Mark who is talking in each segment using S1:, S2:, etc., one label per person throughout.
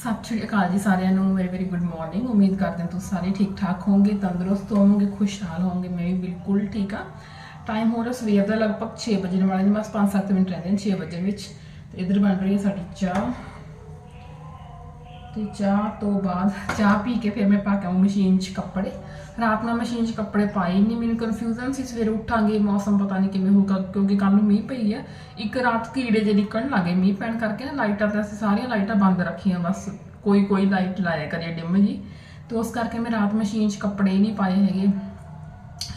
S1: ਸਤਿ ਸ਼੍ਰੀ ਅਕਾਲ ਜੀ ਸਾਰਿਆਂ ਨੂੰ ਵੈਰੀ ਵੈਰੀ ਗੁੱਡ ਮਾਰਨਿੰਗ ਉਮੀਦ ਕਰਦੇ ਹਾਂ ਤੁਸੀਂ ਸਾਰੇ ਠੀਕ ਠਾਕ ਹੋਵੋਗੇ, ਤੰਦਰੁਸਤ ਹੋਵੋਗੇ, ਖੁਸ਼ਹਾਲ ਹੋਵੋਗੇ। ਮੈਂ ਵੀ ਬਿਲਕੁਲ ਠੀਕ ਆ ਟਾਈਮ ਹੋ ਰਿਹਾ ਸਵੇਰ ਦਾ, ਲਗਭਗ 6 ਵਜੇ ਵਾਲੇ ਨੇ, ਬਸ 5-7 ਮਿੰਟ ਰਹਿੰਦੇ ਨੇ 6 ਵਜੇ ਵਿੱਚ। ਤੇ ਇਧਰ ਬਣ ਰਹੀ ਹੈ ਸਾਡੀ ਚਾਹ। ਤੇ ਚਾਹ ਤੋਂ ਬਾਅਦ ਚਾਹ ਪੀ ਕੇ ਫਿਰ ਮੈਂ ਪਾ ਕੇ ਆਊਂ ਮਸ਼ੀਨ 'ਚ ਕੱਪੜੇ। ਰਾਤ ਨੂੰ ਮਸ਼ੀਨ 'ਚ ਕੱਪੜੇ ਪਾਏ ਹੀ ਨਹੀਂ ਮੈਨੂੰ ਕਨਫਿਊਜ਼ਨ ਸੀ, ਸਵੇਰੇ ਉੱਠਾਂਗੇ, ਮੌਸਮ ਪਤਾ ਨਹੀਂ ਕਿਵੇਂ ਹੋਊਗਾ, ਕਿਉਂਕਿ ਕੱਲ ਨੂੰ ਮੀਂਹ ਪਈ ਹੈ ਇੱਕ ਰਾਤ ਕੀੜੇ ਜੇ ਨਿਕਲਣ ਲੱਗੇ ਮੀਂਹ ਪੈਣ ਕਰਕੇ ਨਾ, ਲਾਈਟਾਂ ਤਾਂ ਅਸੀਂ ਸਾਰੀਆਂ ਲਾਈਟਾਂ ਬੰਦ ਰੱਖੀਆਂ, ਬਸ ਕੋਈ ਕੋਈ ਲਾਈਟ ਲਾਇਆ ਕਰੇ ਡਿਮ ਜੀ। ਤੇ ਉਸ ਕਰਕੇ ਮੈਂ ਰਾਤ ਮਸ਼ੀਨ 'ਚ ਕੱਪੜੇ ਨਹੀਂ ਪਾਏ ਹੈਗੇ।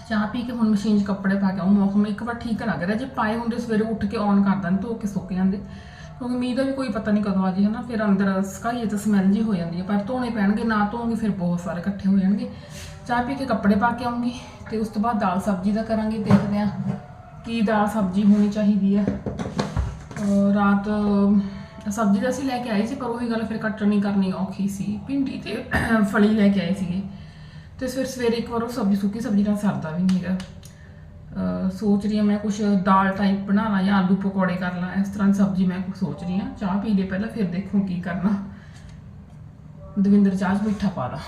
S1: ਚਾਹ ਪੀ ਕੇ ਹੁਣ ਮਸ਼ੀਨ 'ਚ ਕੱਪੜੇ ਪਾ ਕੇ ਆਉਂ ਮੌਸਮ ਇੱਕ ਵਾਰ ਠੀਕ ਲੱਗ ਰਿਹਾ। ਜੇ ਪਾਏ ਹੁੰਦੇ ਸਵੇਰੇ ਉੱਠ ਕੇ ਔਨ ਕਰ ਦਾਂ ਧੋ ਕੇ ਸੁੱਕ ਜਾਂਦੇ। ਕਿਉਂਕਿ ਮੀਂਹ ਦਾ ਵੀ ਕੋਈ ਪਤਾ ਨਹੀਂ ਕਦੋਂ ਆ ਜੇ, ਹਨਾ? ਫਿਰ ਅੰਦਰ ਸਕਾਈਏ ਤਾਂ ਸਮੈਲ ਜੀ ਹੋ ਜਾਂਦੀ ਹੈ ਪਰ ਧੋਣੇ ਪੈਣਗੇ, ਨਾ ਧੋਵਾਂਗੇ ਫਿਰ ਬਹੁਤ ਸਾਰੇ ਇਕੱਠੇ ਹੋ ਜਾਣਗੇ। ਚਾਹ ਪੀ ਕੇ ਕੱਪੜੇ ਪਾ ਕੇ ਆਉਂਗੀ, ਤੇ ਉਸ ਤੋਂ ਬਾਅਦ ਦਾਲ ਸਬਜ਼ੀ ਦਾ ਕਰਾਂਗੇ, ਦੇਖਦੇ ਹਾਂ ਕੀ ਦਾਲ ਸਬਜ਼ੀ ਹੋਣੀ ਚਾਹੀਦੀ ਹੈ ਰਾਤ ਸਬਜ਼ੀ ਦਾ ਅਸੀਂ ਲੈ ਕੇ ਆਏ ਸੀ, ਪਰ ਉਹੀ ਗੱਲ ਫਿਰ ਕੱਟਣੀ ਕਰਨੀ ਔਖੀ ਸੀ। ਭਿੰਡੀ ਤੇ ਫਲੀ ਲੈ ਕੇ ਆਏ ਸੀਗੇ। ਤੇ ਫਿਰ ਸਵੇਰੇ ਇੱਕ ਵਾਰ ਉਹ ਸਬਜ਼ੀ ਸੁੱਕੀ ਸਬਜ਼ੀ ਨਾਲ ਸਰਦਾ ਵੀ ਨਹੀਂ ਹੈਗਾ। ਸੋਚ ਰਹੀ ਹਾਂ ਮੈਂ ਕੁਝ ਦਾਲ ਟਾਈਪ ਬਣਾ ਲਾਂ ਜਾਂ ਆਲੂ ਪਕੌੜੇ ਕਰ ਲਾਂ, ਇਸ ਤਰ੍ਹਾਂ ਦੀ ਸਬਜ਼ੀ ਮੈਂ ਕੁਛ ਸੋਚ ਰਹੀ ਹਾਂ। ਚਾਹ ਪੀ ਲਈ ਪਹਿਲਾਂ, ਫਿਰ ਦੇਖੂ ਕੀ ਕਰਨਾ। ਦਵਿੰਦਰ ਚਾਹ 'ਚ ਮਿੱਠਾ ਪਾ ਲਾ।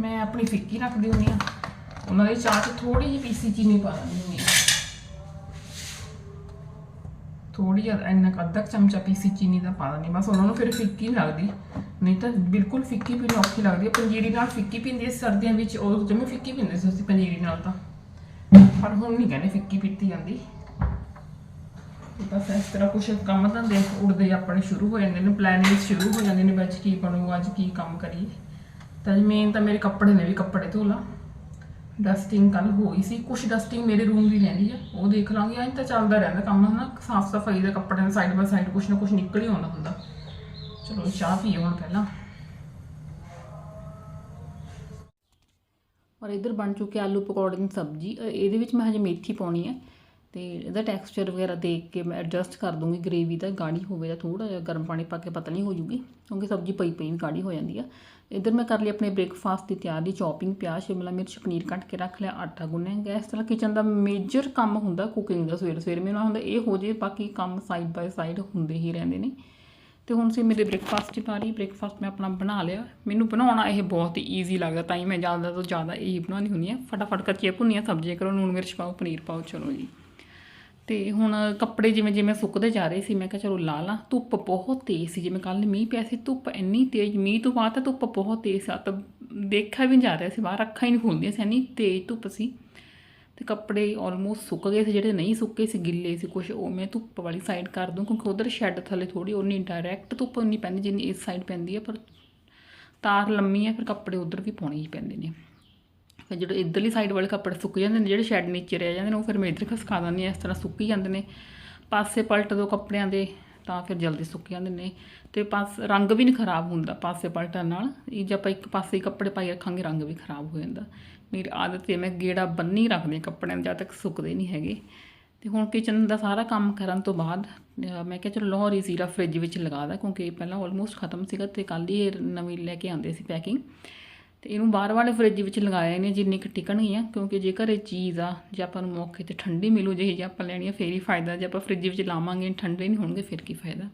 S1: ਮੈਂ ਆਪਣੀ ਫਿੱਕੀ ਰੱਖਦੀ ਹੁੰਦੀ ਆ ਉਹਨਾਂ ਦੀ ਚਾਹ 'ਚ ਥੋੜੀ ਜਿਹੀ ਪੀਸੀ ਚੀਨੀ ਪਾ ਦਿੰਦੀ ਹੁੰਦੀ ਆ ਥੋੜੀ ਜਿਹਾ ਇੰਨਾ ਕੁ ਅੱਧਾ ਕੁ ਚਮਚਾ ਪੀਸੀ ਚੀਨੀ ਦਾ ਪਾ ਦਿੰਦੀ ਬਸ ਉਹਨਾਂ ਨੂੰ ਫਿਰ ਫਿੱਕੀ ਲੱਗਦੀ। ਨਹੀਂ ਤਾਂ ਬਿਲਕੁਲ ਫਿੱਕੀ ਪੀਣੀ ਔਖੀ ਲੱਗਦੀ ਹੈ। ਪੰਜੀਰੀ ਨਾਲ ਫਿੱਕੀ ਪੀਂਦੀ ਹੈ ਸਰਦੀਆਂ ਵਿੱਚ ਉਹ ਜਮੇ ਫਿੱਕੀ ਪੀਂਦੇ ਸੀ ਅਸੀਂ ਪੰਜੀਰੀ ਨਾਲ ਤਾਂ। ਪਰ ਹੁਣ ਨਹੀਂ ਕਹਿੰਦੇ ਫਿੱਕੀ ਪੀਤੀ ਜਾਂਦੀ। ਬਸ ਇਸ ਤਰ੍ਹਾਂ ਕੁਛ ਕੰਮ ਧੰਦੇ ਉੱਡਦੇ ਆਪਣੇ ਸ਼ੁਰੂ ਹੋ ਜਾਂਦੇ ਨੇ ਪਲੈਨਿੰਗ ਸ਼ੁਰੂ ਹੋ ਜਾਂਦੇ ਨੇ ਵਿੱਚ ਕੀ ਬਣੂ ਅੱਜ ਕੀ ਕੰਮ ਕਰੀਏ। ਤਾਂ ਮੇਨ ਤਾਂ ਮੇਰੇ ਕੱਪੜੇ ਨੇ ਵੀ ਕੱਪੜੇ ਧੋ ਲਾ। ਡਸਟਿੰਗ ਕੱਲ ਹੋਈ ਸੀ, ਕੁਛ ਡਸਟਿੰਗ ਮੇਰੇ ਰੂਮ ਦੀ ਰਹਿੰਦੀ ਆ, ਉਹ ਦੇਖ ਲਾਂਗੇ। ਐਂ ਤਾਂ ਚੱਲਦਾ ਰਹਿੰਦਾ ਕੰਮ, ਹਨਾ ਸਾਫ਼ ਸਫ਼ਾਈ ਦੇ ਕੱਪੜਿਆਂ ਦੇ ਸਾਈਡ ਬਾਈ ਸਾਈਡ ਕੁਛ ਨਾ ਕੁਛ ਨਿਕਲ ਹੀ ਆਉਂਦਾ ਹੁੰਦਾ। ਚਲੋ ਚਾਹ ਪੀਓ ਹੁਣ ਪਹਿਲਾਂ। ਔਰ ਇਧਰ ਬਣ ਚੁੱਕੀ ਆਲੂ ਪਕੌੜੇ ਦੀ ਸਬਜ਼ੀ। ਇਹਦੇ ਵਿੱਚ ਮੈਂ ਹਜੇ ਮੇਥੀ ਪਾਉਣੀ ਹੈ ਤੇ ਇਹਦਾ ਟੈਕਸਚਰ ਵਗੈਰਾ ਦੇਖ ਕੇ ਮੈਂ ਐਡਜਸਟ ਕਰ ਦੂੰਗੀ। ਗ੍ਰੇਵੀ ਦਾ ਗਾੜੀ ਹੋਵੇ ਤਾਂ ਥੋੜਾ ਜਿਹਾ ਗਰਮ ਪਾਣੀ ਪਾ ਕੇ ਪਤਲੀ ਹੋ ਜੂਗੀ, ਕਿਉਂਕਿ ਸਬਜ਼ੀ ਪਈ ਪਈ ਵੀ ਗਾੜੀ ਹੋ ਜਾਂਦੀ ਆ। ਇਧਰ ਮੈਂ ਕਰ ਲਈ ਆਪਣੇ ਬ੍ਰੇਕਫਾਸਟ ਦੀ ਤਿਆਰੀ ਚੌਪਿੰਗ ਪਿਆਜ਼, ਸ਼ਿਮਲਾ ਮਿਰਚ, ਪਨੀਰ ਕੱਟ ਕੇ ਰੱਖ ਲਿਆ, ਆਟਾ ਗੁੰਨਿਆ। ਗਿਆ ਇਸ ਤਰ੍ਹਾਂ ਕਿਚਨ ਦਾ ਮੇਜਰ ਕੰਮ ਹੁੰਦਾ ਕੁਕਿੰਗ ਦਾ। ਸਵੇਰੇ ਸਵੇਰੇ ਮੈਨੂੰ ਹੁੰਦਾ, ਇਹ ਹੋ ਜੇ ਬਾਕੀ ਕੰਮ ਸਾਈਡ ਬਾਈ ਸਾਈਡ ਹੁੰਦੇ ਹੀ ਰਹਿੰਦੇ ਨੇ। ਤੇ ਹੁਣ ਸੀ ਮੇਰੇ ਬ੍ਰੇਕਫਾਸਟ ਦੀ ਵਾਰੀ ਬ੍ਰੇਕਫਾਸਟ ਮੈਂ ਆਪਣਾ ਬਣਾ ਲਿਆ। ਮੈਨੂੰ ਬਣਾਉਣਾ ਇਹ ਬਹੁਤ ਹੀ ਈਜ਼ੀ ਲੱਗਦਾ, ਤਾਂ ਹੀ ਮੈਂ ਜ਼ਿਆਦਾ ਤੋਂ ਜ਼ਿਆਦਾ ਇਹੀ ਬਣਾਉਣੀ ਹੁੰਦੀ ਆ ਫਟਾਫਟ ਕੱਚੀਆਂ ਭੁੰਨੀਆਂ ਸਬਜ਼ੀਆਂ ਕਰੋ, ਨੂਣ ਮਿਰਚ ਪਾਓ, ਪਨੀਰ ਪਾਓ, ਚਲੋ ਜੀ। ਤੇ ਹੁਣ ਕੱਪੜੇ ਜਿਵੇਂ ਜਿਵੇਂ ਸੁੱਕਦੇ ਜਾ ਰਹੇ ਸੀ, ਮੈਂ ਕਿਹਾ ਚਲੋ ਲਾ ਲਾਂ। ਧੁੱਪ ਬਹੁਤ ਤੇਜ਼ ਸੀ, ਜਿਵੇਂ ਕੱਲ ਮੀਂਹ ਪਿਆ ਸੀ, ਧੁੱਪ ਇੰਨੀ ਤੇਜ਼, ਮੀਂਹ ਤੋਂ ਬਾਅਦ ਤਾਂ ਧੁੱਪ ਬਹੁਤ ਤੇਜ਼ ਸੀ। ਤਾਂ ਦੇਖਿਆ ਵੀ ਨਹੀਂ ਜਾ ਰਿਹਾ ਸੀ, ਬਾਹਰ ਅੱਖਾਂ ਹੀ ਨਹੀਂ ਖੁੱਲਦੀਆਂ ਸੀ, ਇੰਨੀ ਤੇਜ਼ ਧੁੱਪ ਸੀ। ਤੇ ਕੱਪੜੇ ਆਲਮੋਸਟ ਸੁੱਕ ਗਏ ਸੀ, ਜਿਹੜੇ ਨਹੀਂ ਸੁੱਕੇ ਸੀ, ਗਿੱਲੇ ਸੀ ਕੁਝ ਉਹ ਮੈਂ ਧੁੱਪ ਵਾਲੀ ਸਾਈਡ ਕਰ ਦੂੰ, ਕਿਉਂਕਿ ਉਧਰ ਸ਼ੈੱਡ ਥੱਲੇ ਥੋੜੀ ਉਨੀ ਡਾਇਰੈਕਟ ਧੁੱਪ ਨਹੀਂ ਪੈਂਦੀ, ਜਿੰਨੀ ਇਸ ਸਾਈਡ ਪੈਂਦੀ ਹੈ ਪਰ ਤਾਰ ਲੰਮੀ ਹੈ ਫਿਰ ਕੱਪੜੇ ਉਧਰ ਵੀ ਪਾਉਣੇ ਹੀ ਪੈਂਦੇ ਨੇ। ਫਿਰ ਜਿਹੜੇ ਇਧਰਲੀ ਸਾਈਡ ਵਾਲੇ ਕੱਪੜੇ ਸੁੱਕ ਜਾਂਦੇ ਨੇ, ਜਿਹੜੇ ਸ਼ੈੱਡ ਨੀਚੇ ਰਹਿ ਜਾਂਦੇ ਨੇ, ਉਹ ਫਿਰ ਮੈਂ ਇੱਧਰ ਖਸਕਾ ਦਿੰਦੀ ਹਾਂ, ਇਸ ਤਰ੍ਹਾਂ ਸੁੱਕ ਹੀ ਜਾਂਦੇ ਨੇ। ਪਾਸੇ ਪਲਟ ਦੋ ਕੱਪੜਿਆਂ ਦੇ ਤਾਂ ਫਿਰ ਜਲਦੀ ਸੁੱਕ ਜਾਂਦੇ ਨੇ। ਤੇ ਪਾਸ ਰੰਗ ਵੀ ਨਹੀਂ ਖਰਾਬ ਹੁੰਦਾ ਪਾਸੇ ਪਲਟਣ ਨਾਲ। ਇਹ ਜੇ ਆਪਾਂ ਇੱਕ ਪਾਸੇ ਕੱਪੜੇ ਪਾਈ ਰੱਖਾਂਗੇ, ਰੰਗ ਵੀ ਖਰਾਬ ਹੋ ਜਾਂਦਾ। ਮੇਰੀ ਆਦਤ ਹੈ ਮੈਂ ਗੇੜਾ ਬੰਨੀ ਰੱਖਦੀ ਕੱਪੜਿਆਂ ਨੂੰ, ਜਦ ਤੱਕ ਸੁੱਕਦੇ ਨਹੀਂ ਹੈਗੇ। ਤੇ ਹੁਣ ਕਿਚਨ ਦਾ ਸਾਰਾ ਕੰਮ ਕਰਨ ਤੋਂ ਬਾਅਦ ਮੈਂ ਕਿਹਾ ਚਲੋ ਲਾਹੌਰੀ ਜ਼ੀਰਾ ਫ੍ਰਿਜ ਵਿੱਚ ਲਗਾ ਦਾ, ਕਿਉਂਕਿ ਇਹ ਪਹਿਲਾਂ ਆਲਮੋਸਟ ਖਤਮ ਸੀਗਾ ਤੇ ਕੱਲ ਹੀ ਇਹ ਨਵੀਂ ਲੈ ਕੇ ਆਉਂਦੇ ਸੀ ਪੈਕਿੰਗ ਤੇ ਇਹਨੂੰ ਬਾਹਰ ਵਾਲੇ ਫ੍ਰਿਜ ਵਿੱਚ ਲਗਾਇਆ ਨੇ, ਜਿੰਨੀ ਕੁ ਟਿਕਣਗੀਆਂ, ਕਿਉਂਕਿ ਜੇ ਘਰੇ ਚੀਜ਼ ਆ, ਜੇ ਆਪਾਂ ਨੂੰ ਮੌਕੇ ਤੇ ਠੰਡੀ ਮਿਲੂ, ਜਿਹੀ ਜੇ ਆਪਾਂ ਲੈਣੀ ਆ, ਫੇਰ ਹੀ ਫਾਇਦਾ, ਜੇ ਆਪਾਂ ਫ੍ਰਿਜ ਵਿੱਚ ਲਾਵਾਂਗੇ, ਠੰਡੇ ਨਹੀਂ ਹੋਣਗੇ, ਫਿਰ ਕੀ ਫਾਇਦਾ।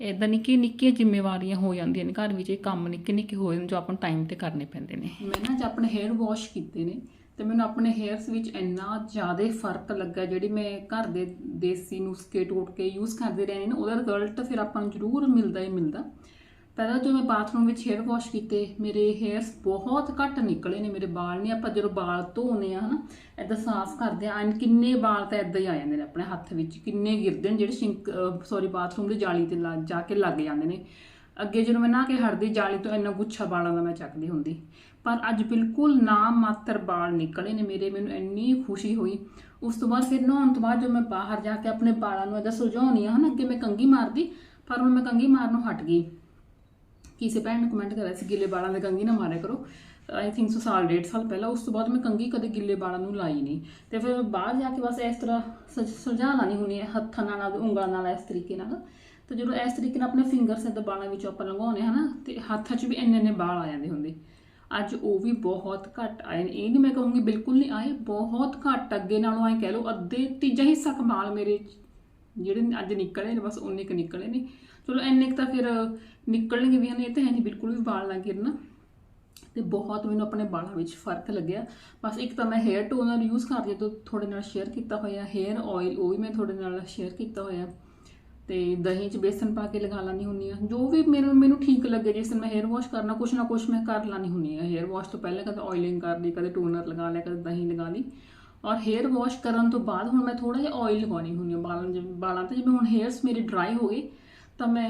S1: ਇਦਾਂ ਨਿੱਕੀ ਨਿੱਕੀਆਂ ਜ਼ਿੰਮੇਵਾਰੀਆਂ ਹੋ ਜਾਂਦੀਆਂ ਨੇ, ਘਰ ਵਿੱਚ ਇਹ ਕੰਮ ਨਿੱਕੇ ਨਿੱਕੇ ਹੋ ਜਾਂਦੇ ਜੋ ਆਪਾਂ ਨੂੰ ਟਾਈਮ ਤੇ ਕਰਨੇ ਪੈਂਦੇ ਨੇ। ਮੈਂ ਨਾ ਅੱਜ ਆਪਣੇ ਹੇਅਰ ਵਾਸ਼ ਕੀਤੇ ਨੇ, ਤੇ ਮੈਨੂੰ ਆਪਣੇ ਹੇਅਰਸ ਵਿੱਚ ਇੰਨਾ ਜ਼ਿਆਦਾ ਫ਼ਰਕ ਲੱਗਾ, ਜਿਹੜੀ ਮੈਂ ਘਰ ਦੇ ਦੇਸੀ ਨੁਸਖੇ ਟੋਟ ਕੇ ਯੂਜ਼ ਕਰਦੇ ਰਹੇ ਨੇ, ਉਹਦਾ ਰਿਜ਼ਲਟ ਫਿਰ ਆਪਾਂ ਨੂੰ ਜ਼ਰੂਰ ਮਿਲਦਾ ਹੀ ਮਿਲਦਾ। ਪਹਿਲਾਂ ਜੋ ਮੈਂ ਬਾਥਰੂਮ ਵਿੱਚ ਹੇਅਰ ਵਾਸ਼ ਕੀਤੇ, ਮੇਰੇ ਹੇਅਰਸ ਬਹੁਤ ਘੱਟ ਨਿਕਲੇ ਨੇ ਮੇਰੇ ਵਾਲ ਨੇ ਆਪਾਂ ਜਦੋਂ ਵਾਲ ਧੋਨੇ ਆ, ਹਨਾ ਐਦਾਂ ਸਾਫ਼ ਕਰਦੇ ਆ, ਐਨ ਕਿੰਨੇ ਵਾਲ ਤਾਂ ਐਦਾਂ ਹੀ ਆ ਜਾਂਦੇ ਨੇ ਆਪਣੇ ਹੱਥ ਵਿੱਚ, ਕਿੰਨੇ ਗਿਰਦੇ ਨੇ ਜਿਹੜੇ ਸਿੰਕ ਸੌਰੀ ਬਾਥਰੂਮ ਦੀ ਜਾਲੀ ਤੇ ਲਾ- ਜਾ ਕੇ ਲੱਗ ਜਾਂਦੇ ਨੇ। ਅੱਗੇ ਜਦੋਂ ਮੈਂ ਨਹਾ ਕੇ ਹਟਦੀ ਜਾਲੀ ਤੋਂ ਇੰਨਾ ਗੁੱਛਾ ਵਾਲਾਂ ਦਾ ਮੈਂ ਚੱਕਦੀ ਹੁੰਦੀ। ਪਰ ਅੱਜ ਬਿਲਕੁਲ ਨਾ ਮਾਤਰ ਵਾਲ ਨਿਕਲੇ ਨੇ ਮੇਰੇ, ਮੈਨੂੰ ਇੰਨੀ ਖੁਸ਼ੀ ਹੋਈ। ਉਸ ਤੋਂ ਬਾਅਦ ਫਿਰ ਨਹਾਉਣ ਤੋਂ ਬਾਅਦ ਜੋ ਮੈਂ ਬਾਹਰ ਜਾ ਕੇ ਆਪਣੇ ਵਾਲਾਂ ਨੂੰ ਐਦਾਂ ਸੁਲਝਾਉਣੀ ਆ, ਹਨਾ, ਅੱਗੇ ਮੈਂ ਕੰਗੀ ਮਾਰਦੀ, ਪਰ ਹੁਣ ਮੈਂ ਕੰਗੀ ਮਾਰਨੋਂ ਹਟ ਗਈ। ਕਿਸੇ ਭੈਣ ਨੇ ਕਮੈਂਟ ਕਰਿਆ ਸੀ, ਗਿੱਲੇ ਵਾਲਾਂ ਦੇ ਕੰਗੀ ਨਾ ਮਾਰਿਆ ਕਰੋ। ਆਈ ਥਿੰਕ ਸੋ ਸਾਲ, ਡੇਢ ਸਾਲ ਪਹਿਲਾਂ, ਉਸ ਤੋਂ ਬਾਅਦ ਮੈਂ ਕੰਗੀ ਕਦੇ ਗਿੱਲੇ ਵਾਲਾਂ ਨੂੰ ਲਾਈ ਨਹੀਂ। ਤੇ ਫਿਰ ਬਾਹਰ ਜਾ ਕੇ ਬਸ ਇਸ ਤਰ੍ਹਾਂ ਸੁਲ- ਸੁਲਝਾ ਲਾਣੀ ਹੁੰਦੀ ਹੈ, ਹੱਥਾਂ ਨਾਲ, ਉਂਗਲਾਂ ਨਾਲ, ਇਸ ਤਰੀਕੇ ਨਾਲ। ਤੇ ਜਦੋਂ ਇਸ ਤਰੀਕੇ ਨਾਲ ਆਪਣੇ ਫਿੰਗਰਸ ਦੇ ਵਾਲਾਂ ਵਿੱਚ ਆਪਾਂ ਲੰਘਾਉਨੇ ਹਨਾ ਤੇ ਹੱਥਾਂ 'ਚ ਵੀ ਇੰਨੇ ਇੰਨੇ ਬਾਲ ਆ ਜਾਂਦੇ ਹੁੰਦੇ। ਅੱਜ ਉਹ ਵੀ ਬਹੁਤ ਘੱਟ ਆਏ ਨੇ। ਇਹ ਨਹੀਂ ਮੈਂ ਕਹੂੰਗੀ ਬਿਲਕੁਲ ਨਹੀਂ ਆਏ, ਬਹੁਤ ਘੱਟ ਅੱਗੇ ਨਾਲੋਂ ਐ ਕਹਿ ਲਓ, ਅੱਧੇ ਤੀਜਾ ਹਿੱਸਾ ਕਮਾਲ ਮੇਰੇ ਜਿਹੜੇ ਅੱਜ ਨਿਕਲੇ ਨੇ, ਬਸ ਉਨੇ ਕੁ ਨਿਕਲੇ ਨੇ। ਚਲੋ, ਇੰਨੇ ਕੁ ਤਾਂ ਫਿਰ ਨਿਕਲਣਗੇ ਵੀ, ਹਨ, ਇਹ ਤਾਂ ਹੈ ਨਹੀਂ ਬਿਲਕੁਲ ਵੀ ਵਾਲ ਨਾ ਗਿਰਨਾ। ਤੇ ਬਹੁਤ ਮੈਨੂੰ ਆਪਣੇ ਵਾਲਾਂ ਵਿੱਚ ਫ਼ਰਕ ਲੱਗਿਆ। ਬਸ ਇੱਕ ਤਾਂ ਮੈਂ ਹੇਅਰ ਟੋਨਰ ਯੂਜ਼ ਕਰਦੀ ਹਾਂ ਤੁਹਾਡੇ ਨਾਲ ਸ਼ੇਅਰ ਕੀਤਾ ਹੋਇਆ ਹੇਅਰ ਆਇਲ ਉਹ ਵੀ ਮੈਂ ਤੁਹਾਡੇ ਨਾਲ ਸ਼ੇਅਰ ਕੀਤਾ ਹੋਇਆ। ਤੇ ਦਹੀਂ 'ਚ ਬੇਸਨ ਪਾ ਕੇ ਲਗਾ ਲੈਣੀ ਹੁੰਨੀ ਆ ਜੋ ਵੀ ਮੈਨੂੰ ਮੈਨੂੰ ਠੀਕ ਲੱਗੇ, ਜਿਸ ਦਿਨ ਮੈਂ ਹੇਅਰ ਵਾਸ਼ ਕਰਨਾ, ਕੁਛ ਨਾ ਕੁਛ ਮੈਂ ਕਰ ਲੈਣੀ ਹੁੰਨੀ ਆ ਹੇਅਰ ਵਾਸ਼ ਤੋਂ ਪਹਿਲਾਂ ਕਦੇ ਆਇਲਿੰਗ ਕਰ ਲਈ, ਕਦੇ ਟੋਨਰ ਲਗਾ ਲਿਆ, ਕਦੇ ਦਹੀਂ ਲਗਾ ਲਈ। ਔਰ ਹੇਅਰ ਵਾਸ਼ ਕਰਨ ਤੋਂ ਬਾਅਦ ਹੁਣ ਮੈਂ ਥੋੜਾ ਜਿਹਾ ਆਇਲ ਲਗਾਉਣੀ ਹੁੰਦੀ ਆ ਬਾਲਾਂ ਜਿਵੇਂ ਵਾਲਾਂ ਤੇ ਜਿਵੇਂ ਹੁਣ ਹੇਅਰਸ ਮੇਰੇ ਡਰਾਈ ਹੋ ਗਏ ਤਾਂ ਮੈਂ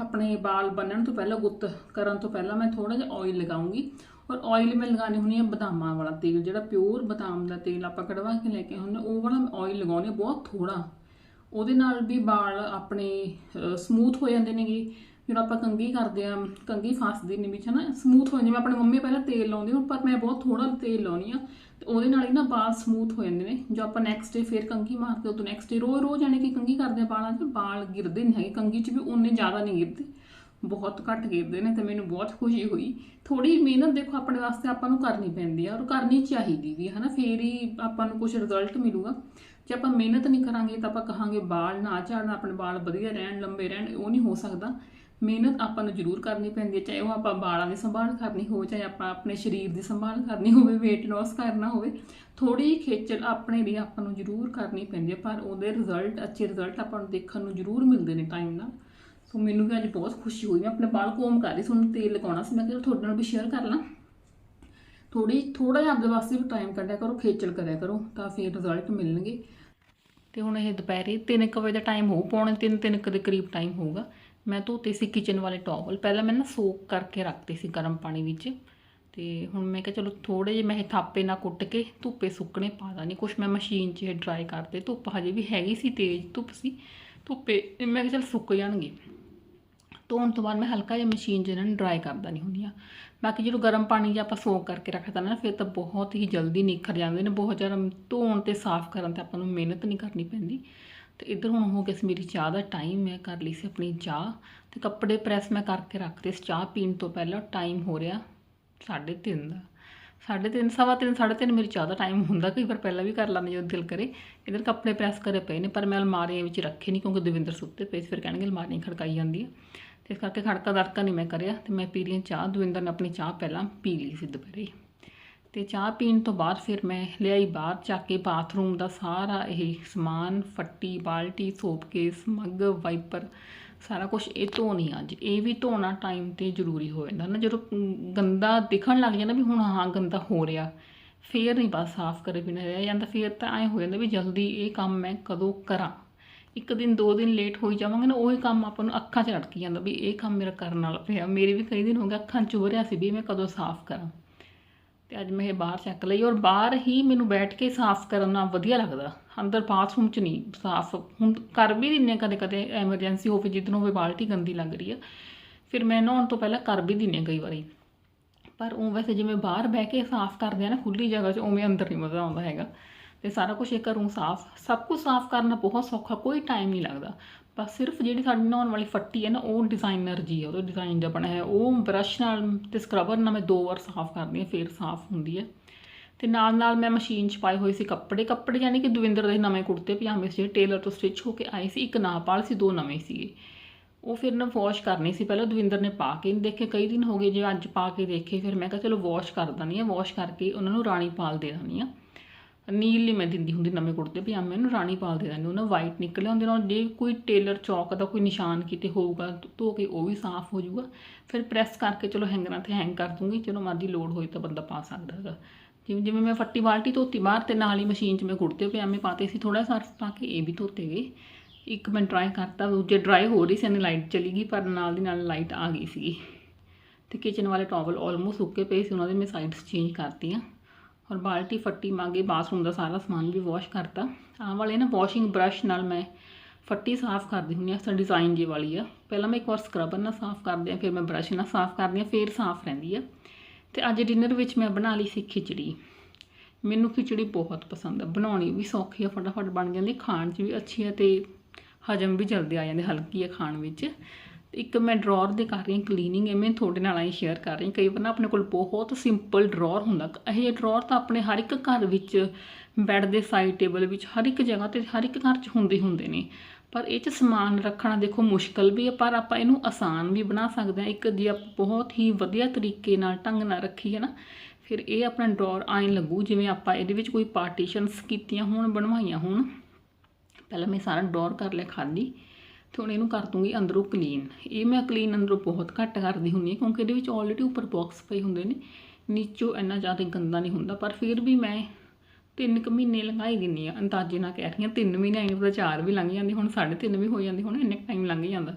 S1: ਆਪਣੇ ਬਾਲ ਬੰਨਣ ਤੋਂ ਪਹਿਲਾਂ, ਗੁੱਤ ਕਰਨ ਤੋਂ ਪਹਿਲਾਂ ਮੈਂ ਥੋੜਾ ਜਿਹਾ ਆਇਲ ਲਗਾਉਂਗੀ। ਔਰ ਆਇਲ ਮੈਂ ਲਗਾਉਣੀ ਹੁੰਦੀ ਆ ਬਦਾਮਾਂ ਵਾਲਾ ਤੇਲ, ਜਿਹੜਾ ਪਿਓਰ ਬਦਾਮ ਦਾ ਤੇਲ ਆਪਾਂ ਕਢਵਾ ਕੇ ਲੈ ਕੇ ਹੁੰਨੇ ਉਹ ਵਾਲਾ ਮੈਂ ਆਇਲ ਲਗਾਉਣੀ ਆ ਬਹੁਤ ਥੋੜਾ ਉਹਦੇ ਨਾਲ ਵੀ ਵਾਲ ਆਪਣੇ ਸਮੂਥ ਹੋ ਜਾਂਦੇ ਨੇਗੇ। ਜਦੋਂ ਆਪਾਂ ਕੰਘੀ ਕਰਦੇ ਆ ਕੰਘੀ ਫਸਦੀ ਨਹੀਂ ਵਿੱਚ ਹਨਾ? ਸਮੂਥ ਹੋ ਜਾਂਦੀ ਮੈਂ ਆਪਣੇ ਮੰਮੀ ਪਹਿਲਾਂ ਤੇਲ ਲਾਉਂਦੀ ਹੁਣ ਪਰ ਮੈਂ ਬਹੁਤ ਥੋੜਾ ਤੇਲ ਲਾਉਣੀ ਆ ਤੇ ਉਹਦੇ ਨਾਲ ਹੀ ਨਾ ਵਾਲ ਸਮੂਥ ਹੋ ਜਾਂਦੇ ਨੇ। ਜੋ ਆਪਾਂ ਨੈਕਸਟ ਡੇ ਫੇਰ ਕੰਘੀ ਮਾਰਦੇ ਤੋਂ ਨੈਕਸਟ ਡੇ ਰੋਜ਼ ਰੋਜ਼ ਜਾਣੇ ਕਿ ਕੰਘੀ ਕਰਦੇ ਆ ਵਾਲਾਂ 'ਚ, ਵਾਲ ਗਿਰਦੇ ਨਹੀਂ ਹੈਗੇ। ਕੰਘੀ 'ਚ ਵੀ ਉਨੇ ਜ਼ਿਆਦਾ ਨਹੀਂ ਗਿਰਦੇ। ਬਹੁਤ ਘੱਟ ਗਿਰਦੇ ਨੇ ਤੇ ਮੈਨੂੰ ਬਹੁਤ ਖੁਸ਼ੀ ਹੋਈ। ਥੋੜੀ ਮਿਹਨਤ ਦੇਖੋ, ਆਪਣੇ ਵਾਸਤੇ ਆਪਾਂ ਨੂੰ ਕਰਨੀ ਪੈਂਦੀ ਆ। ਔਰ ਕਰਨੀ ਚਾਹੀਦੀ ਵੀ ਹੈ ਹਨਾ? ਫੇਰ ਹੀ ਆਪਾਂ ਨੂੰ ਕੁਝ ਰਿਜ਼ਲਟ ਮਿਲੂਗਾ। ਜੇ ਆਪਾਂ ਮਿਹਨਤ ਨਹੀਂ ਕਰਾਂਗੇ ਤਾਂ ਆਪਾਂ ਕਹਾਂਗੇ ਵਾਲ ਨਾ ਝਾੜਨਾ, ਆਪਣੇ ਵਾਲ ਵਧੀਆ ਰਹਿਣ, ਲੰਬੇ ਰਹਿਣ, ਉਹ ਨਹੀਂ ਹੋ ਸਕਦਾ। ਮਿਹਨਤ ਆਪਾਂ ਨੂੰ ਜ਼ਰੂਰ ਕਰਨੀ ਪੈਂਦੀ ਹੈ, ਚਾਹੇ ਉਹ ਆਪਾਂ ਵਾਲਾਂ ਦੀ ਸੰਭਾਲ ਕਰਨੀ ਹੋਵੇ, ਚਾਹੇ ਆਪਾਂ ਆਪਣੇ ਸਰੀਰ ਦੀ ਸੰਭਾਲ ਕਰਨੀ ਹੋਵੇ, weight loss ਕਰਨਾ ਹੋਵੇ ਥੋੜੀ ਖੇਚਲ ਆਪਣੇ ਲਈ ਆਪਾਂ ਨੂੰ ਜ਼ਰੂਰ ਕਰਨੀ ਪੈਂਦੀ ਹੈ, ਪਰ ਉਹਦੇ ਰਿਜ਼ਲਟ ਅੱਛੇ ਰਿਜ਼ਲਟ ਆਪਾਂ ਨੂੰ ਦੇਖਣ ਨੂੰ ਜ਼ਰੂਰ ਮਿਲਦੇ ਨੇ ਟਾਈਮ ਨਾਲ। ਸੋ ਮੈਨੂੰ ਵੀ ਅੱਜ ਬਹੁਤ ਖੁਸ਼ੀ ਹੋਈ, ਮੈਂ ਆਪਣੇ ਵਾਲ ਕੋਮ ਕਰ ਰਹੀ ਸੀ ਉਹਨੂੰ ਤੇਲ ਲਗਾਉਣਾ ਸੀ, ਮੈਂ ਕਿਹਾ ਤੁਹਾਡੇ ਨਾਲ ਵੀ ਸ਼ੇਅਰ ਕਰ ਲਾਂ। ਥੋੜੀ ਥੋੜਾ ਜਿਹਾ ਆਪਦੇ ਵਾਸਤੇ ਵੀ ਟਾਈਮ ਕੱਢਿਆ ਕਰੋ, ਖੇਚਲ ਕਰਿਆ ਕਰੋ, ਤਾਂ ਫਿਰ ਰਿਜ਼ਲਟ ਮਿਲਣਗੇ। ਤੇ ਹੁਣ ਇਹ ਦੁਪਹਿਰੇ 3:00 ਵਜੇ ਦਾ ਟਾਈਮ ਹੋਊ, ਪੌਣੇ 3 ਤਿੰਨ ਕੁ ਦੇ ਕਰੀਬ ਟਾਈਮ ਹੋਊਗਾ। ਮੈਂ ਧੋਤੇ ਸੀ ਕਿਚਨ ਵਾਲੇ ਟਾਵਲ ਪਹਿਲਾਂ ਮੈਂ ਨਾ ਸੋਕ ਕਰਕੇ ਰੱਖਤੇ ਸੀ ਗਰਮ ਪਾਣੀ ਵਿੱਚ। ਤੇ ਹੁਣ ਮੈਂ ਕਿਹਾ ਚਲੋ ਥੋੜੇ ਜਿਹੇ ਮੈਂ ਇਹ ਥਾਪੇ ਨਾਲ ਕੁੱਟ ਕੇ ਧੁੱਪੇ ਸੁੱਕਣੇ ਪਾ ਦਾਂ ਕੁਛ ਮੈਂ ਮਸ਼ੀਨ 'ਚ ਇਹ ਡਰਾਈ ਕਰਦੇ। ਧੁੱਪ ਹਜੇ ਵੀ ਹੈਗੀ ਸੀ, ਤੇਜ਼ ਧੁੱਪ ਸੀ। ਧੁੱਪੇ ਮੈਂ ਕਿਹਾ ਚਲ ਸੁੱਕ ਜਾਣਗੇ। ਧੋਣ ਤੋਂ ਬਾਅਦ ਮੈਂ ਹਲਕਾ ਜਿਹਾ ਮਸ਼ੀਨ 'ਚ ਇਹਨਾਂ ਨੂੰ ਡਰਾਈ ਕਰਦਾ ਨਹੀਂ ਹੁੰਦੀ ਆ। ਬਾਕੀ ਜਦੋਂ ਗਰਮ ਪਾਣੀ 'ਚ ਆਪਾਂ ਸੋਕ ਕਰਕੇ ਰੱਖਦਾ ਨਾ, ਫਿਰ ਤਾਂ ਬਹੁਤ ਹੀ ਜਲਦੀ ਨਿਖਰ ਜਾਂਦੇ ਨੇ। ਬਹੁਤ ਜ਼ਿਆਦਾ ਧੋਣ ਤੇ ਸਾਫ਼ ਕਰਨ ਤੇ ਆਪਾਂ ਨੂੰ ਮਿਹਨਤ ਨਹੀਂ ਕਰਨੀ ਪੈਂਦੀ। ਤੇ ਇੱਧਰ ਹੁਣ ਹੋ ਗਿਆ ਸੀ ਮੇਰੀ ਚਾਹ ਦਾ ਟਾਈਮ ਮੈਂ ਕਰ ਲਈ ਸੀ ਆਪਣੀ ਚਾਹ ਤੇ ਕੱਪੜੇ ਪ੍ਰੈਸ ਮੈਂ ਕਰਕੇ ਰੱਖਦੇ ਸੀ, ਚਾਹ ਪੀਣ ਤੋਂ ਪਹਿਲਾਂ ਟਾਈਮ ਹੋ ਰਿਹਾ 3:30 ਦਾ। 3:30 ਸਵਾ ਤਿੰਨ, ਸਾਢੇ ਤਿੰਨ ਮੇਰੀ ਚਾਹ ਦਾ ਟਾਈਮ ਹੁੰਦਾ, ਕਈ ਵਾਰ ਪਹਿਲਾਂ ਵੀ ਕਰ ਲੈਂਦੇ ਜਦੋਂ ਦਿਲ ਕਰੇ। ਇੱਧਰ ਕੱਪੜੇ ਪ੍ਰੈਸ ਕਰੇ ਪਏ ਨੇ, ਪਰ ਮੈਂ ਅਲਮਾਰੀਆਂ ਵਿੱਚ ਰੱਖੇ ਨਹੀਂ ਕਿਉਂਕਿ ਦਵਿੰਦਰ ਸੁੱਤੇ ਪਏ ਸੀ, ਫਿਰ ਕਹਿਣਗੇ ਅਲਮਾਰੀਆਂ ਖੜਕਾਈ ਜਾਂਦੀ ਹੈ ਤੇ ਇਸ ਕਰਕੇ ਖੜਕਾ ਦੜਕਾ ਨਹੀਂ ਮੈਂ ਕਰਿਆ ਤੇ ਮੈਂ ਪੀ ਰਹੀ ਚਾਹ, ਦਵਿੰਦਰ ਨੇ ਆਪਣੀ ਚਾਹ ਪਹਿਲਾਂ ਪੀ ਲਈ ਸੀ ਦੁਪਹਿਰੇ। ਤੇ ਚਾਹ ਪੀਣ ਤੋਂ ਬਾਅਦ ਫਿਰ ਮੈਂ ਲਿਆਈ ਬਾਹਰ ਜਾ ਕੇ ਬਾਥਰੂਮ ਦਾ ਸਾਰਾ ਇਹ ਸਮਾਨ, ਫੱਟੀ, ਬਾਲਟੀ, ਸੋਪ ਕੇਸ, ਮੱਗ, ਵਾਈਪਰ, ਸਾਰਾ ਕੁਝ ਇਹ ਧੋਣੀ ਅੱਜ। ਇਹ ਵੀ ਧੋਣਾ ਟਾਈਮ ਤੇ ਜ਼ਰੂਰੀ ਹੋ ਜਾਂਦਾ ਨਾ, ਜਦੋਂ ਗੰਦਾ ਦਿਖਣ ਲੱਗ ਜਾਂਦਾ ਵੀ ਹੁਣ ਹਾਂ ਗੰਦਾ ਹੋ ਰਿਹਾ। ਫੇਰ ਨਹੀਂ ਬਸ ਸਾਫ਼ ਕਰੇ ਬਿਨਾਂ ਰਹਿ ਜਾਂਦਾ, ਫੇਰ ਤਾਂ ਐ ਹੋ ਜਾਂਦਾ ਵੀ ਜਲਦੀ ਇਹ ਕੰਮ ਮੈਂ ਕਦੋਂ ਕਰਾਂ। ਇੱਕ ਦਿਨ, ਦੋ ਦਿਨ ਲੇਟ ਹੋਈ ਜਾਵਾਂਗੇ ਨਾ, ਉਹੀ ਕੰਮ ਆਪਾਂ ਨੂੰ ਅੱਖਾਂ 'ਚ ਰੜਕੀ ਜਾਂਦਾ ਵੀ ਇਹ ਕੰਮ ਮੇਰਾ ਕਰਨ ਵਾਲਾ ਪਿਆ। ਮੇਰੇ ਵੀ ਕਈ ਦਿਨ ਹੋ ਗਏ ਅੱਖਾਂ 'ਚ ਹੋ ਰਿਹਾ ਸੀ ਵੀ ਮੈਂ ਕਦੋਂ ਸਾਫ਼ ਕਰਾਂ। ਤੇ ਅੱਜ ਮੈਂ ਇਹ ਬਾਹਰ ਚੱਕ ਲਈ ਔਰ ਬਾਹਰ ਹੀ ਮੈਨੂੰ ਬੈਠ ਕੇ ਸਾਫ਼ ਕਰਨਾ ਵਧੀਆ ਲੱਗਦਾ। ਅੰਦਰ ਬਾਥਰੂਮ 'ਚ ਨਹੀਂ, ਸਾਫ਼। ਹੁਣ ਕਰ ਵੀ ਦਿੰਨੇ ਹਾਂ ਕਦੇ ਕਦੇ ਐਮਰਜੈਂਸੀ ਹੋਵੇ, ਜਿੱਦਣ ਹੋਵੇ ਬਾਲਟੀ ਗੰਦੀ ਲੱਗ ਰਹੀ ਆ। ਫਿਰ ਮੈਂ ਨਹਾਉਣ ਤੋਂ ਪਹਿਲਾਂ ਕਰ ਵੀ ਦਿੰਨੇ ਹਾਂ ਕਈ ਵਾਰੀ। ਪਰ ਉਹ ਵੈਸੇ ਜਿਵੇਂ ਬਾਹਰ ਬਹਿ ਕੇ ਸਾਫ਼ ਕਰਦੇ ਆ ਨਾ ਖੁੱਲੀ ਜਗ੍ਹਾ 'ਚ, ਉਵੇਂ ਅੰਦਰ ਨਹੀਂ ਮਜ਼ਾ ਆਉਂਦਾ ਹੈਗਾ। ਤੇ ਸਾਰਾ ਕੁਝ ਇਹ ਘਰੋਂ ਸਾਫ਼, ਸਭ ਕੁਝ ਸਾਫ਼ ਕਰਨਾ ਬਹੁਤ ਸੌਖਾ, ਕੋਈ ਟਾਈਮ ਨਹੀਂ ਲੱਗਦਾ। ਬਸ ਸਿਰਫ ਜਿਹੜੀ ਸਾਡੀ ਨਹਾਉਣ ਵਾਲੀ ਫੱਟੀ ਹੈ ਨਾ, ਉਹ ਡਿਜ਼ਾਈਨਰ ਜੀ ਹੈ, ਉਹਦਾ ਡਿਜ਼ਾਈਨ ਦਾ ਬਣਿਆ ਹੈ। ਉਹ ਬਰਸ਼ ਨਾਲ ਤੇ ਸਕਰਬਰ ਨਾਲ ਮੈਂ ਦੋ ਵਾਰ ਸਾਫ਼ ਕਰਦੀ ਹਾਂ, ਫਿਰ ਸਾਫ਼ ਹੁੰਦੀ ਹੈ। ਤੇ ਨਾਲ ਨਾਲ ਮੈਂ ਮਸ਼ੀਨ 'ਚ ਪਾਏ ਹੋਏ ਸੀ ਕੱਪੜੇ। ਕੱਪੜੇ ਯਾਨੀ ਕਿ ਦਵਿੰਦਰ ਦੇ ਨਵੇਂ ਕੁੜਤੇ, ਪਜਾਮੇ ਸੀ, ਜਿਹੜੇ ਟੇਲਰ ਤੋਂ ਸਟਿਚ ਹੋ ਕੇ ਆਏ ਸੀ। ਇੱਕ ਨਾਪਾਲ ਸੀ, ਦੋ ਨਵੇਂ ਸੀਗੇ। ਉਹ ਫਿਰ ਨਾ ਵਾਸ਼ ਕਰਨੀ ਸੀ। ਪਹਿਲਾਂ ਦਵਿੰਦਰ ਨੇ ਪਾ ਕੇ ਨਹੀਂ ਦੇਖੇ। ਕਈ ਦਿਨ ਹੋ ਗਏ, ਜੇ ਅੱਜ ਪਾ ਕੇ ਦੇਖੇ, ਫਿਰ ਮੈਂ ਕਿਹਾ ਚਲੋ ਵਾਸ਼ ਕਰ ਦਣੀ ਆ। ਵਾਸ਼ ਕਰਕੇ ਉਹਨਾਂ ਨੂੰ ਰਾਣੀ ਪਾਲ ਦੇ ਦਣੀ ਆ ਨੀਲ ਨਹੀਂ ਮੈਂ ਦਿੰਦੀ ਹੁੰਦੀ ਨਵੇਂ ਕੁੜਤੇ ਪਜਾਮੇ ਨੂੰ ਰਾਣੀ ਪਾਲ ਦੇ ਦਿੰਦੀ ਉਹਨਾਂ ਵਾਈਟ ਨਿਕਲਿਆ ਹੁੰਦੇ ਨਾਲ ਜੇ ਕੋਈ ਟੇਲਰ ਚੌਕ ਦਾ ਕੋਈ ਨਿਸ਼ਾਨ ਕਿਤੇ ਹੋਊਗਾ, ਧੋ ਕੇ ਉਹ ਵੀ ਸਾਫ਼ ਹੋ ਜਾਊਗਾ। ਫਿਰ ਪ੍ਰੈਸ ਕਰਕੇ ਚਲੋ ਹੈਂਗਰਾਂ ਤੇ ਹੈਂਗ ਕਰ ਦੂੰਗੀ, ਜਦੋਂ ਮਰਜ਼ੀ ਲੋਡ ਹੋਏ ਤਾਂ ਬੰਦਾ ਪਾ ਸਕਦਾ ਹੈਗਾ। ਜਿਵੇਂ ਜਿਵੇਂ ਮੈਂ ਫੱਟੀ ਬਾਲਟੀ ਧੋਤੀ, ਬਾਹਰ ਤੇ ਨਾਲ ਹੀ ਮਸ਼ੀਨ 'ਚ ਮੈਂ ਕੁੜਤੇ ਪਜਾਮੇ ਪਾਤੇ ਸੀ ਥੋੜਾ ਸਰਫ ਪਾ ਕੇ ਇਹ ਵੀ ਧੋਤੇ ਗਏ। ਇੱਕ ਮੈਂ ਡਰਾਈ ਕਰਤਾ ਜੇ ਡਰਾਈ ਹੋ ਰਹੀ ਸੀ ਇਹਨੇ ਲਾਈਟ ਚਲੀ ਗਈ, ਪਰ ਨਾਲ ਦੀ ਨਾਲ ਲਾਈਟ ਆ ਗਈ ਸੀਗੀ। ਤੇ ਕਿਚਨ ਵਾਲੇ ਟਾਵਲ ਆਲਮੋਸਟ ਸੁੱਕੇ ਪਏ ਸੀ, ਉਹਨਾਂ ਦੇ ਮੈਂ ਸਾਈਡਸ ਚੇਂਜ ਕਰਤੀਆਂ। ਔਰ ਬਾਲਟੀ ਫੱਟੀ ਮੰਗੇ ਬਾਥਰੂਮ ਦਾ ਸਾਰਾ ਸਮਾਨ ਵੀ ਵਾਸ਼ ਕਰਤਾ। ਆਹ ਵਾਲੇ ਨਾ ਵਾਸ਼ਿੰਗ ਬ੍ਰਸ਼ ਨਾਲ ਮੈਂ ਫੱਟੀ ਸਾਫ਼ ਕਰਦੀ ਹੁੰਦੀ ਹਾਂ, ਇਸ ਡਿਜ਼ਾਈਨ ਜੀ ਵਾਲੀ ਆ। ਪਹਿਲਾਂ ਮੈਂ ਇੱਕ ਵਾਰ ਸਕਰਬਰ ਨਾਲ ਸਾਫ਼ ਕਰਦੀ ਹਾਂ, ਫਿਰ ਮੈਂ ਬ੍ਰਸ਼ ਨਾਲ ਸਾਫ਼ ਕਰਦੀ ਹਾਂ, ਫਿਰ ਸਾਫ਼ ਰਹਿੰਦੀ ਆ। ਤੇ ਅੱਜ ਡਿਨਰ ਵਿੱਚ ਮੈਂ ਬਣਾ ਲਈ ਸੀ ਖਿਚੜੀ। ਮੈਨੂੰ ਖਿਚੜੀ ਬਹੁਤ ਪਸੰਦ ਆ। ਬਣਾਉਣੀ ਵੀ ਸੌਖੀ ਆ, ਫਟਾਫਟ ਬਣ ਜਾਂਦੀ, ਖਾਣ 'ਚ ਵੀ ਅੱਛੀ ਆ ਤੇ ਹਜਮ ਵੀ ਜਲਦੀ ਆ ਜਾਂਦੇ, ਹਲਕੀ ਆ ਖਾਣ ਵਿੱਚ। ਇੱਕ ਮੈਂ ਡਰਾਅਰ ਦੇ ਕਰ ਰਹੀ ਹਾਂ, ਕਲੀਨਿੰਗ, ਇਹ ਮੈਂ ਤੁਹਾਡੇ ਨਾਲ ਆਈ ਸ਼ੇਅਰ ਕਰ ਰਹੀ ਹਾਂ। ਕਈ ਵਾਰ ਨਾ ਆਪਣੇ ਕੋਲ ਬਹੁਤ ਸਿੰਪਲ ਡਰਾਅਰ ਹੁੰਦਾ। ਇਹ ਡਰਾਅਰ ਤਾਂ ਆਪਣੇ ਹਰ ਇੱਕ ਘਰ ਵਿੱਚ ਬੈੱਡ ਦੇ ਸਾਈਡ ਟੇਬਲ ਵਿੱਚ, ਹਰ ਇੱਕ ਜਗ੍ਹਾ ਤੇ, ਹਰ ਇੱਕ ਘਰ 'ਚ ਹੁੰਦੇ ਹੁੰਦੇ ਨੇ। ਪਰ ਇਹ ਚ ਸਮਾਨ ਰੱਖਣਾ ਦੇਖੋ ਮੁਸ਼ਕਲ ਵੀ ਹੈ, ਪਰ ਆਪਾਂ ਇਹਨੂੰ ਆਸਾਨ ਵੀ ਬਣਾ ਸਕਦੇ ਹਾਂ। ਇੱਕ ਜੇ ਆਪਾਂ ਬਹੁਤ ਹੀ ਵਧੀਆ ਤਰੀਕੇ ਨਾਲ ਢੰਗ ਨਾਲ ਰੱਖੀਏ ਨਾ, ਫਿਰ ਇਹ ਆਪਣਾ ਡਰਾਅਰ ਆਇਨ ਲੱਗੂ, ਜਿਵੇਂ ਆਪਾਂ ਇਹਦੇ ਵਿੱਚ ਕੋਈ ਪਾਰਟੀਸ਼ਨਸ ਕੀਤੀਆਂ ਹੋਣ, ਬਣਵਾਈਆਂ ਹੋਣ। ਪਹਿਲਾਂ ਮੈਂ ਸਾਰਾ ਡਰਾਅਰ ਕਰ ਲਿਆ ਖਾਲੀ। ਤੇ ਹੁਣ ਇਹਨੂੰ ਕਰ ਦੂੰਗੀ ਅੰਦਰੋਂ ਕਲੀਨ ਇਹ ਮੈਂ ਕਲੀਨ ਅੰਦਰੋਂ ਬਹੁਤ ਘੱਟ ਕਰਦੀ ਹੁੰਦੀ ਹਾਂ, ਕਿਉਂਕਿ ਇਹਦੇ ਵਿੱਚ ਆਲਰੇਡੀ ਉੱਪਰ ਬਾਕਸ ਪਏ ਹੁੰਦੇ ਨੇ। ਨੀਚੋਂ ਇੰਨਾ ਜ਼ਿਆਦਾ ਗੰਦਾ ਨਹੀਂ ਹੁੰਦਾ, ਪਰ ਫਿਰ ਵੀ ਮੈਂ ਤਿੰਨ ਕੁ ਮਹੀਨੇ ਲੰਘਾਈ ਦਿੰਨੀ ਆ ਅੰਦਾਜ਼ੇ ਨਾਲ ਕਹਿ ਰਹੀ ਹਾਂ, ਤਿੰਨ ਮਹੀਨੇ ਆਈ ਪਤਾ ਚਾਰ ਵੀ ਲੰਘ ਜਾਂਦੇ ਹੁਣ, ਸਾਢੇ ਤਿੰਨ ਵੀ ਹੋ ਜਾਂਦੇ ਹੁਣ, ਇੰਨੇ ਟਾਈਮ ਲੰਘ ਜਾਂਦਾ।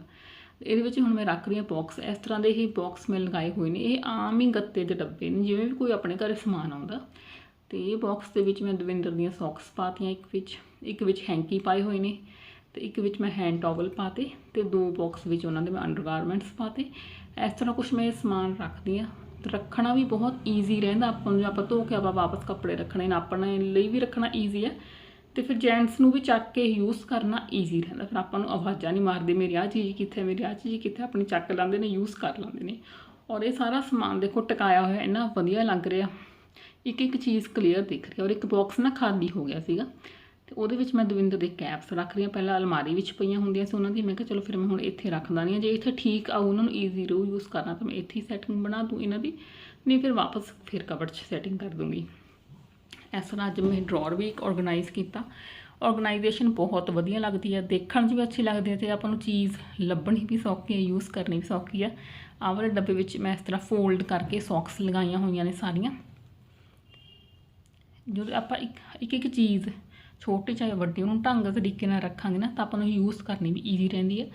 S1: ਇਹਦੇ ਵਿੱਚ ਹੁਣ ਮੈਂ ਰੱਖ ਰਹੀ ਹਾਂ ਬਾਕਸ ਇਸ ਤਰ੍ਹਾਂ ਦੇ ਹੀ ਬਾਕਸ ਮੈਂ ਲਗਾਏ ਹੋਏ ਨੇ। ਇਹ ਆਮ ਹੀ ਗੱਤੇ ਦੇ ਡੱਬੇ ਨੇ, ਜਿਵੇਂ ਵੀ ਕੋਈ ਆਪਣੇ ਘਰੇ ਸਮਾਨ ਆਉਂਦਾ। ਤੇ ਇਹ ਬਾਕਸ ਦੇ ਵਿੱਚ ਮੈਂ ਦਵਿੰਦਰ ਦੀਆਂ ਸੌਕਸ ਪਾਤੀਆਂ, ਇੱਕ ਵਿੱਚ ਇੱਕ ਵਿੱਚ ਹੈਂਕੀ ਪਾਏ ਹੋਏ ਨੇ। ਤੇ ਇੱਕ ਵਿੱਚ ਮੈਂ ਹੈਂਡ ਟਾਵਲ ਪਾਤੇ ਤੇ ਦੋ ਬਾਕਸ ਵਿੱਚ ਉਹਨਾਂ ਦੇ ਮੈਂ ਅੰਡਰਗਾਰਮੈਂਟਸ ਪਾਤੇ। ਇਸ ਤਰ੍ਹਾਂ ਕੁਝ ਮੈਂ ਇਹ ਸਮਾਨ ਰੱਖਦੀ ਆ ਤੇ ਰੱਖਣਾ ਵੀ ਬਹੁਤ ਈਜ਼ੀ ਰਹਿੰਦਾ। ਆਪਾਂ ਨੂੰ ਆਪਾਂ ਧੋ ਕੇ ਆਪਾਂ ਵਾਪਸ ਕੱਪੜੇ ਰੱਖਣੇ ਨੇ ਆਪਣੇ ਲਈ ਵੀ ਰੱਖਣਾ ਈਜ਼ੀ ਹੈ। ਤੇ ਫਿਰ ਜੈਂਟਸ ਨੂੰ ਵੀ ਚੱਕ ਕੇ ਯੂਜ਼ ਕਰਨਾ ਈਜ਼ੀ ਰਹਿੰਦਾ। ਫਿਰ ਆਪਾਂ ਨੂੰ ਆਵਾਜ਼ਾਂ ਨਹੀਂ ਮਾਰਦੇ, ਮੇਰੀ ਆ ਚੀਜ਼ ਕਿੱਥੇ, ਮੇਰੀ ਆ ਚੀਜ਼ ਕਿੱਥੇ? ਆਪਣੀ ਚੱਕ ਲੈਂਦੇ ਨੇ ਯੂਜ਼ ਕਰ ਲੈਂਦੇ ਨੇ। ਔਰ ਇਹ ਸਾਰਾ ਸਮਾਨ ਦੇਖੋ ਟਿਕਾਇਆ ਹੋਇਆ, ਇੰਨਾ ਵਧੀਆ ਲੱਗ ਰਿਹਾ। ਇੱਕ ਇੱਕ ਚੀਜ਼ ਕਲੀਅਰ ਦਿਖ ਰਹੀ ਹੈ। ਔਰ ਇੱਕ ਬਾਕਸ ਨਾ ਖਾਲੀ ਹੋ ਗਿਆ ਸੀਗਾ। ਤੇ ਉਹਦੇ ਵਿੱਚ ਮੈਂ ਦਵਿੰਦਰ ਦੇ ਕੈਪਸ ਰੱਖ ਰਹੀ ਹਾਂ। ਪਹਿਲਾਂ ਅਲਮਾਰੀ ਵਿੱਚ ਪਈਆਂ ਹੁੰਦੀਆਂ ਸੀ ਉਹਨਾਂ ਦੀ। ਮੈਂ ਕਿਹਾ, ਚਲੋ ਫਿਰ ਮੈਂ ਹੁਣ ਇੱਥੇ ਰੱਖ ਦਾਨੀ ਹਾਂ। ਜੇ ਇੱਥੇ ਠੀਕ ਆਊ, ਉਹਨਾਂ ਨੂੰ ਈਜ਼ੀ ਰਹੂ ਯੂਜ਼ ਕਰਨਾ, ਤਾਂ ਮੈਂ ਇੱਥੇ ਹੀ ਸੈਟਿੰਗ ਬਣਾ ਦੂੰ ਇਹਨਾਂ ਦੀ। ਨਹੀਂ, ਫਿਰ ਵਾਪਸ ਫਿਰ ਕਬਰਡ 'ਚ ਸੈਟਿੰਗ ਕਰ ਦੂੰਗੀ। ਇਸ ਤਰ੍ਹਾਂ ਅੱਜ ਮੈਂ ਡਰਾਅਰ ਵੀ ਇੱਕ ਆਰਗੇਨਾਈਜ਼ ਕੀਤਾ। ਆਰਗੇਨਾਈਜੇਸ਼ਨ ਬਹੁਤ ਵਧੀਆ ਲੱਗਦੀ ਹੈ ਦੇਖਣ 'ਚ ਵੀ ਅੱਛੀ ਲੱਗਦੀ ਹੈ ਤੇ ਆਪਾਂ ਨੂੰ ਚੀਜ਼ ਲੱਭਣੀ ਵੀ ਸੌਖੀ ਹੈ ਯੂਜ਼ ਕਰਨੀ ਵੀ ਸੌਖੀ ਹੈ ਆਹ ਵਾਲੇ ਡੱਬੇ ਵਿੱਚ ਮੈਂ ਇਸ ਤਰ੍ਹਾਂ ਫੋਲਡ ਕਰਕੇ ਸੌਕਸ ਲਗਾਈਆਂ ਹੋਈਆਂ ਨੇ ਸਾਰੀਆਂ। ਜਦੋਂ ਆਪਾਂ ਇੱਕ ਇੱਕ ਚੀਜ਼ ਛੋਟੀ ਚਾਹੇ ਵੱਡੀ, ਉਹਨੂੰ ਢੰਗ ਤਰੀਕੇ ਨਾਲ ਰੱਖਾਂਗੇ ਨਾ ਤਾਂ ਆਪਾਂ ਨੂੰ ਯੂਜ਼ ਕਰਨੀ ਵੀ ਈਜ਼ੀ ਰਹਿੰਦੀ ਹੈ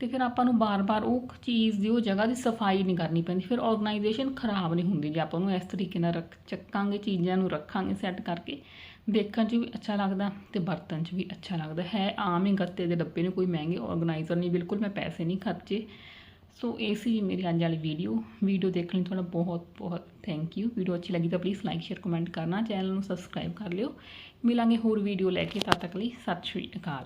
S1: ਤੇ ਫਿਰ ਆਪਾਂ ਨੂੰ ਬਾਰ-ਬਾਰ ਉਹ ਚੀਜ਼ ਦੀ, ਉਹ ਜਗ੍ਹਾ ਦੀ ਸਫ਼ਾਈ ਨਹੀਂ ਕਰਨੀ ਪੈਂਦੀ। ਫਿਰ ਆਰਗੇਨਾਈਜੇਸ਼ਨ ਖਰਾਬ ਨਹੀਂ ਹੁੰਦੀ ਜੇ ਆਪਾਂ ਉਹਨੂੰ ਇਸ ਤਰੀਕੇ ਨਾਲ ਰੱਖ, ਚੱਕਾਂਗੇ, ਚੀਜ਼ਾਂ ਨੂੰ ਰੱਖਾਂਗੇ ਸੈੱਟ ਕਰਕੇ, ਦੇਖਣ 'ਚ ਵੀ ਅੱਛਾ ਲੱਗਦਾ ਤੇ ਵਰਤਣ 'ਚ ਵੀ ਅੱਛਾ ਲੱਗਦਾ। ਹੈ, ਆਮ ਹੀ ਗੱਤੇ ਦੇ ਡੱਬੇ ਨੇ, ਕੋਈ ਮਹਿੰਗੇ ਆਰਗੇਨਾਈਜ਼ਰ ਨਹੀਂ, ਬਿਲਕੁਲ ਮੈਂ ਪੈਸੇ ਨਹੀਂ ਖਰਚੇ। ਸੋ ਇਹ ਸੀ ਮੇਰੀ ਅੱਜ ਵਾਲੀ ਵੀਡੀਓ ਵੀਡੀਓ ਦੇਖਣ ਲਈ ਤੁਹਾਡਾ ਬਹੁਤ ਬਹੁਤ ਥੈਂਕ ਯੂ ਵੀਡੀਓ ਅੱਛੀ ਲੱਗੀ ਤਾਂ ਪਲੀਜ਼ ਲਾਈਕ ਸ਼ੇਅਰ ਕਮੈਂਟ ਕਰਨਾ ਚੈਨਲ ਨੂੰ ਸਬਸਕ੍ਰਾਈਬ ਕਰ ਲਿਓ ਮਿਲਾਂਗੇ ਹੋਰ ਵੀਡੀਓ ਲੈ ਕੇ ਤਦ ਤੱਕ ਲਈ ਸਤਿ ਸ਼੍ਰੀ ਅਕਾਲ